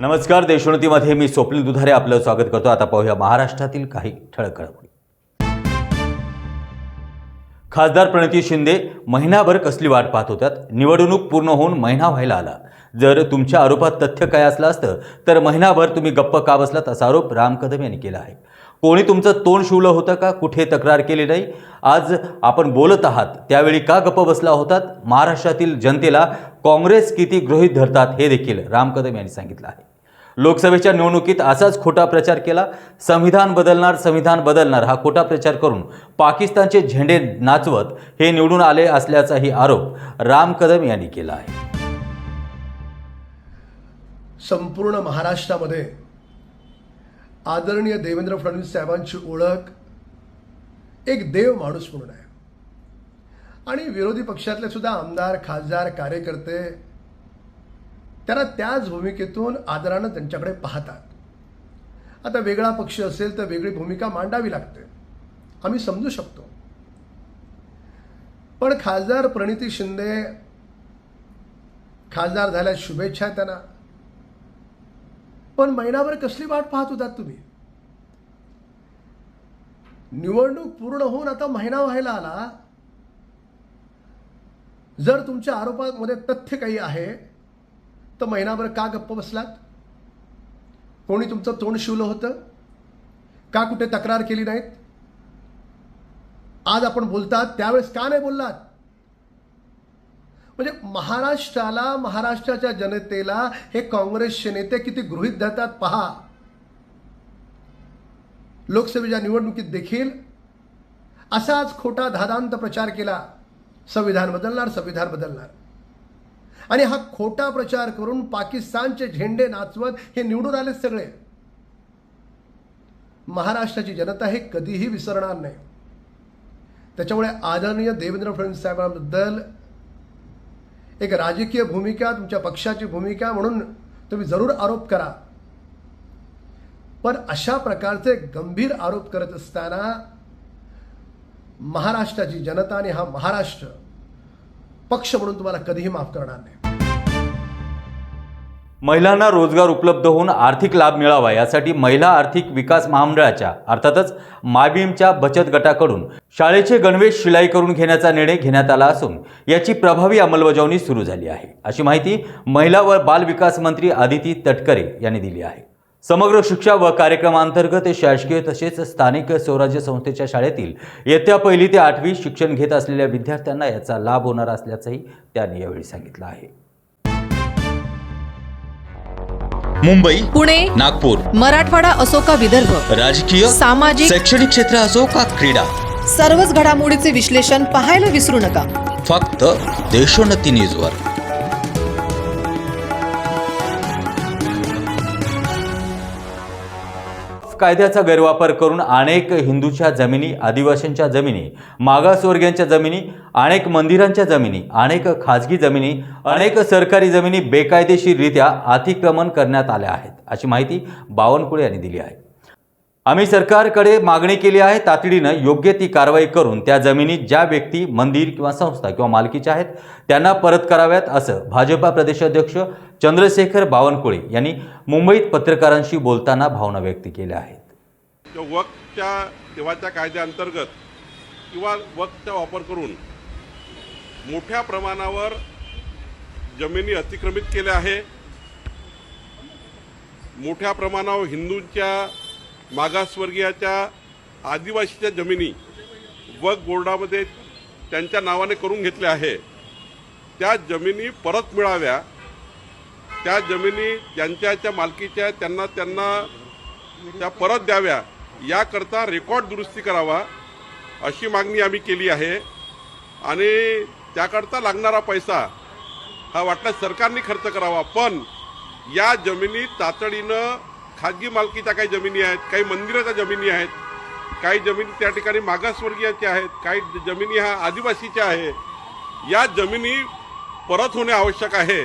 नमस्कार देशोन्नतीमध्ये मी स्वप्नील दुधारे आपलं स्वागत करतो. आता पाहूया महाराष्ट्रातील काही ठळक घडामोडी. खासदार प्रणिती शिंदे महिनाभर कसली वाट पाहत होत्यात? निवडणूक पूर्ण होऊन महिना व्हायला आला. जर तुमच्या आरोपात तथ्य काय असलं असतं तर महिनाभर तुम्ही गप्प का बसलात असा आरोप राम कदम यांनी केला आहे. कोणी तुमचं तोंड शिवलं होतं का? कुठे तक्रार केली नाही? आज आपण बोलत आहात त्यावेळी का गप्प बसला होतात? महाराष्ट्रातील जनतेला काँग्रेस किती गृहीत धरतात हे देखील राम कदम यांनी सांगितलं आहे. लोकसभेच्या निवडणुकीत असाच खोटा प्रचार केला. संविधान बदलणार संविधान बदलणार हा खोटा प्रचार करून पाकिस्तानचे झेंडे नाचवत हे निवडून आले असल्याचाही आरोप राम कदम यांनी केला आहे. संपूर्ण महाराष्ट्रामध्ये आदरणीय देवेंद्र फडणवीस साहेबांची ओळख एक देव माणूस म्हणून आहे. आणि विरोधी पक्षातले सुद्धा आमदार खासदार कार्यकर्ते त्यांना त्याच भूमिकेतून आदरानं त्यांच्याकडे पाहतात. आता वेगळा पक्ष असेल तर वेगळी भूमिका मांडावी लागते. आम्ही समजू शकतो. पण खासदार प्रणिती शिंदे खासदार झाल्या शुभेच्छा त्यांना. पण महिनाभर कसली वाट पाहत होतात तुम्ही? निवडणूक पूर्ण होऊन आता महिना व्हायला आला. जर तुमच्या आरोपामध्ये तथ्य काही आहे तर महिनाभर का गप्प बसलात? कोणी तुमचं तोंड शिवलं होतं? का कुठे तक्रार केली नाहीत? आज आपण बोलतात त्यावेळेस का नाही बोललात? म्हणजे महाराष्ट्राला महाराष्ट्राच्या जनतेला हे काँग्रेसचे नेते किती गृहित धरतात पहा. लोकसभेच्या निवडणुकीत देखील असाच खोटा धादांत प्रचार केला. संविधान बदलणार संविधान बदलणार. आणि हा खोटा प्रचार करून पाकिस्तानचे झेंडे नाचवत हे निवडून आले सगळे. महाराष्ट्राची जनता हे कधीही विसरणार नाही. त्याच्यामुळे आदरणीय देवेंद्र फडणवीस साहेबांबद्दल एक राजकीय भूमिका तुमच्या पक्षाची भूमिका म्हणून तुम्ही जरूर आरोप करा. पण अशा प्रकारचे गंभीर आरोप करत असताना महाराष्ट्राची जनता आणि हा महाराष्ट्र पक्ष म्हणून तुम्हाला कधीही माफ करणार नाही. महिलांना रोजगार उपलब्ध होऊन आर्थिक लाभ मिळावा यासाठी महिला आर्थिक विकास महामंडळाच्या अर्थातच मायबीमच्या बचत गटाकडून शाळेचे गणवेश शिलाई करून घेण्याचा निर्णय घेण्यात आला असून याची प्रभावी अंमलबजावणी सुरू झाली आहे. अशी माहिती महिला व बाल विकास मंत्री आदिती तटकरे यांनी दिली आहे. समग्र शिक्षा व कार्यक्रमांतर्गत शासकीय तसेच स्थानिक स्वराज्य संस्थेच्या शाळेतील इयत्ता पहिली ते आठवी शिक्षण घेत असलेल्या विद्यार्थ्यांना याचा लाभ होणार असल्याचंही त्यांनी यावेळी सांगितलं आहे. मुंबई पुणे नागपूर मराठवाडा असो का विदर्भ राजकीय सामाजिक शैक्षणिक क्षेत्र असो का क्रीडा सर्वच घडामोडीचे विश्लेषण पाहायला विसरू नका. फक्त देशोन्नती न्यूजवर. कायद्याचा गैरवापर करून अनेक हिंदूच्या जमिनी आदिवासींच्या जमिनी मागासवर्गीयांच्या जमिनी अनेक मंदिरांच्या जमिनी अनेक खाजगी जमिनी अनेक सरकारी जमिनी बेकायदेशीररित्या अतिक्रमण करण्यात आल्या आहेत अशी माहिती बावनकुळे यांनी दिली आहे. आम्ही सरकारकडे मागणी केली आहे तातडीनं योग्य ती कारवाई करून त्या जमिनी ज्या व्यक्ती मंदिर किंवा संस्था किंवा मालकीच्या आहेत त्यांना परत कराव्यात असं भाजपा प्रदेशाध्यक्ष चंद्रशेखर बावनकुळे यांनी मुंबईत पत्रकारांशी बोलताना भावना व्यक्त केल्या आहेत. वकच्या वक्तच्या तेव्हाच्या कायद्याअंतर्गत किंवा वक्तचा वापर करून मोठ्या प्रमाणावर जमिनी अतिक्रमित केल्या आहे मोठ्या प्रमाणावर हिंदूंच्या मागासवर्गीयाच्या आदिवासीच्या जमिनी वक बोर्डामध्ये त्यांच्या नावाने करून घेतल्या आहे त्या जमिनी परत मिळाव्या त्या जमिनी ज्यांच्या त्या मालकीच्या त्यांना त्यांना त्या परत द्याव्या याकरता रेकॉर्ड दुरुस्ती करावा अशी मागणी आम्ही केली आहे. आणि त्याकरता लागणारा पैसा हा वाटल्यास सरकारने खर्च करावा पण या जमिनी तातडीनं खाजगी मालकीच्या काही जमिनी आहेत काही मंदिराच्या जमिनी आहेत काही जमिनी त्या ठिकाणी मागासवर्गीयाच्या आहेत काही जमिनी ह्या आदिवासीच्या आहे. या जमिनी परत होणे आवश्यक आहे.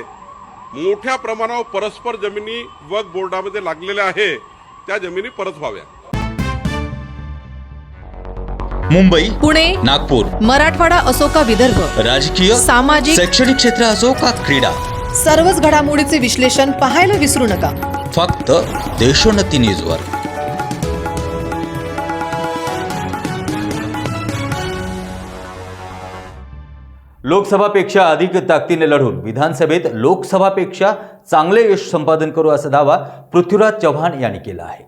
मोठ्या प्रमाणावर परस्पर जमिनी वक बोर्डामध्ये लागलेल्या आहे. त्या जमिनी परत व्हाव्या. मुंबई पुणे नागपूर मराठवाडा असो का विदर्भ? राजकीय सामाजिक शैक्षणिक क्षेत्र असो का क्रीडा? सर्वच घडामोडीचे विश्लेषण पाहायला विसरू नका. फक्त देशोन्नती न्यूजवर. लोकसभापेक्षा अधिक ताकदीने लढून विधानसभेत लोकसभापेक्षा चांगले यश संपादन करू असा दावा पृथ्वीराज चव्हाण यांनी केला आहे.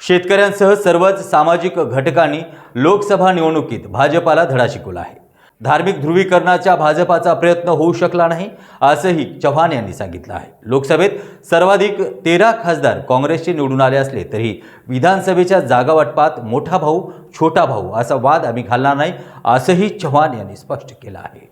शेतकऱ्यांसह सर्वच सामाजिक घटकांनी लोकसभा निवडणुकीत भाजपाला धडा शिकवला आहे. धार्मिक ध्रुवीकरणाच्या भाजपाचा प्रयत्न होऊ शकला नाही असंही चव्हाण यांनी सांगितलं आहे. लोकसभेत सर्वाधिक तेरा खासदार काँग्रेसचे निवडून आले असले तरी विधानसभेच्या जागा वाटपात मोठा भाऊ छोटा भाऊ असा वाद आम्ही घालणार नाही असंही चव्हाण यांनी स्पष्ट केलं आहे.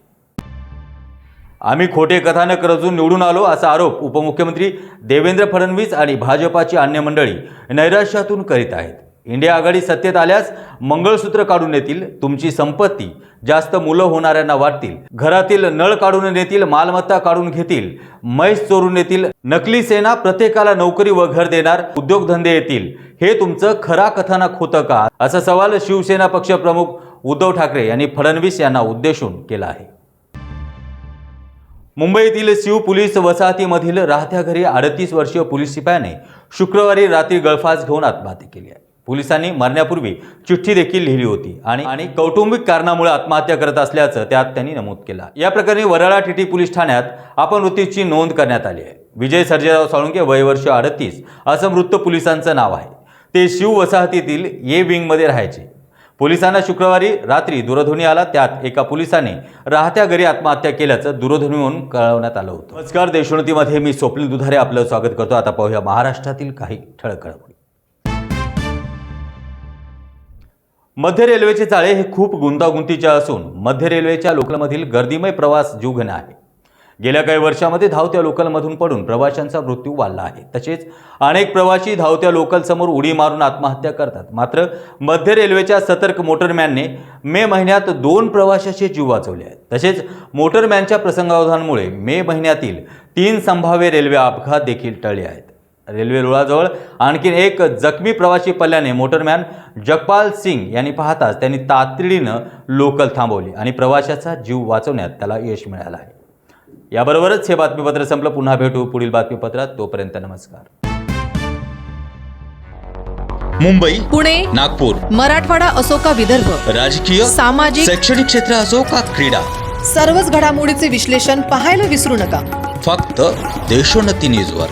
आम्ही खोटे कथानक रचून निवडून आलो असा आरोप उपमुख्यमंत्री देवेंद्र फडणवीस आणि भाजपाची अन्य मंडळी नैराश्यातून करीत आहेत. इंडिया आघाडी सत्तेत आल्यास मंगळसूत्र काढून नेतील तुमची संपत्ती जास्त मुलं होणाऱ्यांना वाटतील घरातील नळ काढून नेतील मालमत्ता काढून घेतील म्हैस चोरून नेतील नकली सेना प्रत्येकाला नोकरी व घर देणार उद्योगधंदे येतील हे तुमचं खरा कथानक होतं का? असा सवाल शिवसेना पक्षप्रमुख उद्धव ठाकरे यांनी फडणवीस यांना उद्देशून केला आहे. मुंबईतील शिव पोलीस वसाहतीमधील राहत्या घरी अडतीस वर्षीय पोलीस शिपायाने शुक्रवारी रात्री गळफास घेऊन आत्महत्या केली आहे. पोलिसांनी मरण्यापूर्वी चिठ्ठी देखील लिहिली होती आणि आणि कौटुंबिक कारणामुळे आत्महत्या करत असल्याचं त्यात त्यांनी नमूद केलं या प्रकरणी वराळा टीटी पोलीस ठाण्यात अपमृत्यूची नोंद करण्यात आली आहे. विजय सर्जेराव साळुंके वय वर्ष अडतीस असं मृत पोलिसांचं नाव आहे. ते शिव वसाहतीतील ये विंगमध्ये राहायचे. पोलिसांना शुक्रवारी रात्री दूरध्वनी आला. त्यात एका पोलिसाने राहत्या घरी आत्महत्या केल्याचं दूरध्वनीवरून कळवण्यात आलं होतं. नमस्कार देशोन्नतीमध्ये मी स्वप्नील दुधारे आपलं स्वागत करतो. आता पाहूया महाराष्ट्रातील काही ठळक घडामोडी मध्य रेल्वेचे जाळे हे खूप गुंतागुंतीचे असून मध्य रेल्वेच्या लोकलमधील गर्दीमय प्रवास जीवघेणा आहे. गेल्या काही वर्षामध्ये धावत्या लोकलमधून पडून प्रवाशांचा मृत्यू वाढला आहे. तसेच अनेक प्रवासी धावत्या लोकलसमोर उडी मारून आत्महत्या करतात. मात्र मध्य रेल्वेच्या सतर्क मोटरमॅनने मे महिन्यात दोन प्रवाशाचे जीव वाचवले आहेत. तसेच मोटरमॅनच्या प्रसंगावधानामुळे मे महिन्यातील तीन संभाव्य रेल्वे अपघात देखील टळले आहेत. रेल्वे रुळाजवळ आणखीन एक जखमी प्रवासी पडल्याने मोटरमॅन जगपाल सिंग यांनी पाहताच त्यांनी तातडीनं लोकल थांबवली आणि प्रवाशाचा जीव वाचवण्यात त्याला यश मिळालं आहे. याबरोबरच हे बातमीपत्र संपलं. पुन्हा भेटू पुढील बातमीपत्रात. तोपर्यंत नमस्कार. मुंबई पुणे नागपूर मराठवाडा असो का विदर्भ राजकीय सामाजिक शैक्षणिक क्षेत्र असो का क्रीडा सर्वच घडामोडीचे विश्लेषण पाहायला विसरू नका. फक्त देशोन्नती न्यूजवर.